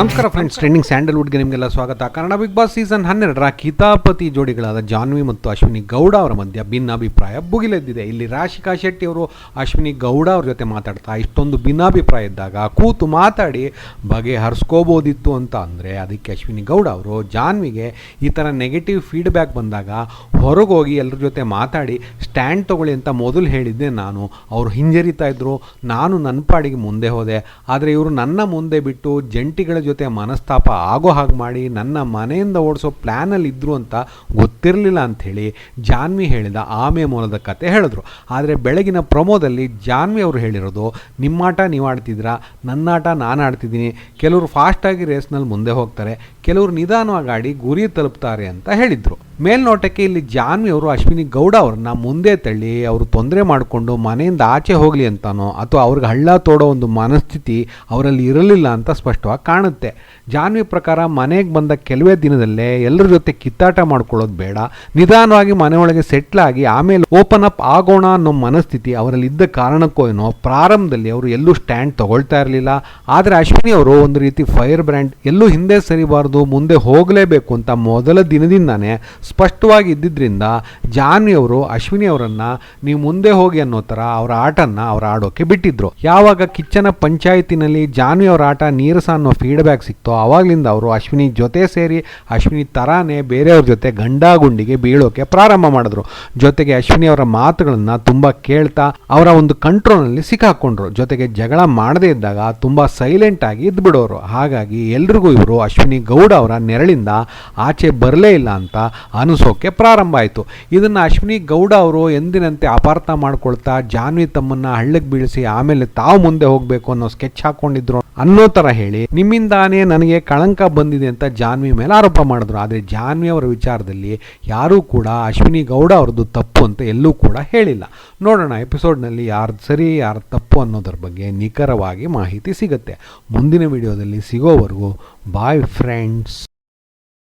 ನಮಸ್ಕಾರ friends trending ಸ್ಯಾಂಡಲ್ವುಡ್ಗೆ ನಿಮಗೆಲ್ಲ ಸ್ವಾಗತ. ಕನ್ನಡ ಬಿಗ್ ಬಾಸ್ ಸೀಸನ್ ಹನ್ನೆರಡರ ಕಿತಾಪತಿ ಜೋಡಿಗಳಾದ ಜಾನ್ವಿ ಮತ್ತು ಅಶ್ವಿನಿ ಗೌಡ ಅವರ ಮಧ್ಯ ಭಿನ್ನಾಭಿಪ್ರಾಯ ಭುಗಿಲೆದ್ದಿದೆ. ಇಲ್ಲಿ ರಾಶಿಕಾ ಶೆಟ್ಟಿ ಅವರು ಅಶ್ವಿನಿ ಗೌಡ ಅವ್ರ ಜೊತೆ ಮಾತಾಡ್ತಾ ಇಷ್ಟೊಂದು ಭಿನ್ನಾಭಿಪ್ರಾಯ ಇದ್ದಾಗ ಕೂತು ಮಾತಾಡಿ ಬಗೆ ಹರಿಸ್ಕೋಬೋದಿತ್ತು ಅಂತ ಅಂದರೆ ಅದಕ್ಕೆ ಅಶ್ವಿನಿ ಗೌಡ ಅವರು ಜಾನ್ವಿಗೆ ಈ ಥರ ನೆಗೆಟಿವ್ ಫೀಡ್ಬ್ಯಾಕ್ ಬಂದಾಗ ಹೊರಗೆ ಹೋಗಿ ಎಲ್ಲರ ಜೊತೆ ಮಾತಾಡಿ ಸ್ಟ್ಯಾಂಡ್ ತಗೊಳ್ಳಿ ಅಂತ ಮೊದಲು ಹೇಳಿದ್ದೆ ನಾನು. ಅವರು ಹಿಂಜರಿತಾ ಇದ್ದರು ನಾನು ನನ್ನ ಪಾಡಿಗೆ ಮುಂದೆ ಹೋದೆ. ಆದರೆ ಇವರು ನನ್ನ ಮುಂದೆ ಬಿಟ್ಟು ಜಂಟಿಗಳ ಜೊತೆ ಮನಸ್ತಾಪ ಆಗೋ ಹಾಗೆ ಮಾಡಿ ನನ್ನ ಮನೆಯಿಂದ ಓಡಿಸೋ ಪ್ಲ್ಯಾನಲ್ಲಿ ಇದ್ರು ಅಂತ ಗೊತ್ತಿರಲಿಲ್ಲ ಅಂಥೇಳಿ ಜಾನ್ವಿ ಹೇಳಿದ ಆಮೆ ಮೂಲದ ಕತೆ ಹೇಳಿದ್ರು. ಆದರೆ ಬೆಳಗಿನ ಪ್ರಮೋದಲ್ಲಿ ಜಾನ್ವಿ ಅವರು ಹೇಳಿರೋದು, ನಿಮ್ಮಾಟ ನೀವು ಆಡ್ತಿದ್ದೀರಾ? ನನ್ನಾಟ ನಾನು ಆಡ್ತಿದ್ದೀನಿ. ಕೆಲವರು ಫಾಸ್ಟಾಗಿ ರೇಸ್ನಲ್ಲಿ ಮುಂದೆ ಹೋಗ್ತಾರೆ. ಕೆಲವರು ನಿಧಾನವಾಗಿ ಗುರಿ ತಲುಪ್ತಾರೆ ಅಂತ ಹೇಳಿದರು. ಮೇಲ್ನೋಟಕ್ಕೆ ಇಲ್ಲಿ ಜಾನ್ವಿ ಅವರು, ಅಶ್ವಿನಿ ಗೌಡ ಅವ್ರನ್ನ ಮುಂದೆ ತಳ್ಳಿ, ಅವರು ತೊಂದರೆ ಮಾಡಿಕೊಂಡು ಮನೆಯಿಂದ ಆಚೆ ಹೋಗಲಿ ಅಂತಾನೋ ಅಥವಾ ಅವ್ರಿಗೆ ಹಳ್ಳ ತೋಡೋ ಒಂದು ಮನಸ್ಥಿತಿ ಅವರಲ್ಲಿ ಇರಲಿಲ್ಲ ಅಂತ ಸ್ಪಷ್ಟವಾಗಿ ಕಾಣುತ್ತೆ. ಜಾನ್ವಿ ಪ್ರಕಾರ ಮನೆಗೆ ಬಂದ ಕೆಲವೇ ದಿನದಲ್ಲೇ ಎಲ್ಲರ ಜೊತೆ ಕಿತ್ತಾಟ ಮಾಡ್ಕೊಳ್ಳೋದು ಬೇಡ. ನಿಧಾನವಾಗಿ ಮನೆಯೊಳಗೆ ಸೆಟ್ಲ್ ಆಗಿ ಆಮೇಲೆ ಓಪನ್ ಅಪ್ ಆಗೋಣ ಅನ್ನೋ ಮನಸ್ಥಿತಿ ಅವರಲ್ಲಿ ಇದ್ದ ಕಾರಣಕ್ಕೋ ಏನೋ ಪ್ರಾರಂಭದಲ್ಲಿ ಅವರು ಎಲ್ಲೂ ಸ್ಟ್ಯಾಂಡ್ ತಗೊಳ್ತಾ ಇರಲಿಲ್ಲ. ಆದರೆ ಅಶ್ವಿನಿ ಅವರು ಒಂದು ರೀತಿ ಫೈರ್ ಬ್ರ್ಯಾಂಡ್ ಎಲ್ಲೂ ಹಿಂದೆ ಸರಿಬಾರ್ದು ಮುಂದೆ ಹೋಗಲೇಬೇಕು ಅಂತ ಮೊದಲ ದಿನದಿಂದಾನೇ ಸ್ಪಷ್ಟವಾಗಿ ಇದ್ದಿದ್ದರಿಂದ ಜಾನ್ವಿಯವರು ಅಶ್ವಿನಿ ಅವರನ್ನ ನೀವು ಮುಂದೆ ಹೋಗಿ ಅನ್ನೋ ಥರ ಅವರ ಆಟನ ಅವ್ರು ಆಡೋಕೆ ಬಿಟ್ಟಿದ್ರು. ಯಾವಾಗ ಕಿಚ್ಚನ ಪಂಚಾಯತಿನಲ್ಲಿ ಜಾನ್ವಿ ಅವರ ಆಟ ನೀರಸ ಅನ್ನೋ ಫೀಡ್ಬ್ಯಾಕ್ ಸಿಕ್ತೋ ಆವಾಗಲಿಂದ ಅವರು ಅಶ್ವಿನಿ ಜೊತೆ ಸೇರಿ ಅಶ್ವಿನಿ ತರಾನೇ ಬೇರೆಯವ್ರ ಜೊತೆ ಗಂಡಾಗುಂಡಿಗೆ ಬೀಳೋಕೆ ಪ್ರಾರಂಭ ಮಾಡಿದ್ರು. ಜೊತೆಗೆ ಅಶ್ವಿನಿ ಅವರ ಮಾತುಗಳನ್ನು ತುಂಬ ಕೇಳ್ತಾ ಅವರ ಒಂದು ಕಂಟ್ರೋಲ್ನಲ್ಲಿ ಸಿಕ್ಕಾಕೊಂಡ್ರು. ಜೊತೆಗೆ ಜಗಳ ಮಾಡದೇ ಇದ್ದಾಗ ತುಂಬ ಸೈಲೆಂಟ್ ಆಗಿ ಇದ್ಬಿಡೋರು. ಹಾಗಾಗಿ ಎಲ್ರಿಗೂ ಇವರು ಅಶ್ವಿನಿ ಗೌಡ ಅವರ ನೆರಳಿಂದ ಆಚೆ ಬರಲೇ ಇಲ್ಲ ಅಂತ ಅನಿಸೋಕೆ ಪ್ರಾರಂಭ ಆಯಿತು. ಇದನ್ನು ಅಶ್ವಿನಿ ಗೌಡ ಅವರು ಎಂದಿನಂತೆ ಅಪಾರ್ಥ ಮಾಡ್ಕೊಳ್ತಾ ಜಾನ್ವಿ ತಮ್ಮನ್ನು ಹಳ್ಳಕ್ಕೆ ಬೀಳಿಸಿ ಆಮೇಲೆ ತಾವು ಮುಂದೆ ಹೋಗಬೇಕು ಅನ್ನೋ ಸ್ಕೆಚ್ ಹಾಕೊಂಡಿದ್ರು ಅನ್ನೋ ಥರ ಹೇಳಿ, ನಿಮ್ಮಿಂದಾನೇ ನನಗೆ ಕಳಂಕ ಬಂದಿದೆ ಅಂತ ಜಾನ್ವಿ ಮೇಲೆ ಆರೋಪ ಮಾಡಿದ್ರು. ಆದರೆ ಜಾನ್ವಿ ಅವರ ವಿಚಾರದಲ್ಲಿ ಯಾರೂ ಕೂಡ ಅಶ್ವಿನಿ ಗೌಡ ಅವ್ರದ್ದು ತಪ್ಪು ಅಂತ ಎಲ್ಲೂ ಕೂಡ ಹೇಳಿಲ್ಲ. ನೋಡೋಣ, ಎಪಿಸೋಡ್ನಲ್ಲಿ ಯಾರ್ದು ಸರಿ, ಯಾರು ತಪ್ಪು ಅನ್ನೋದ್ರ ಬಗ್ಗೆ ನಿಖರವಾಗಿ ಮಾಹಿತಿ ಸಿಗುತ್ತೆ. ಮುಂದಿನ ವಿಡಿಯೋದಲ್ಲಿ ಸಿಗೋವರೆಗೂ ಬಾಯ್ ಫ್ರೆಂಡ್ಸ್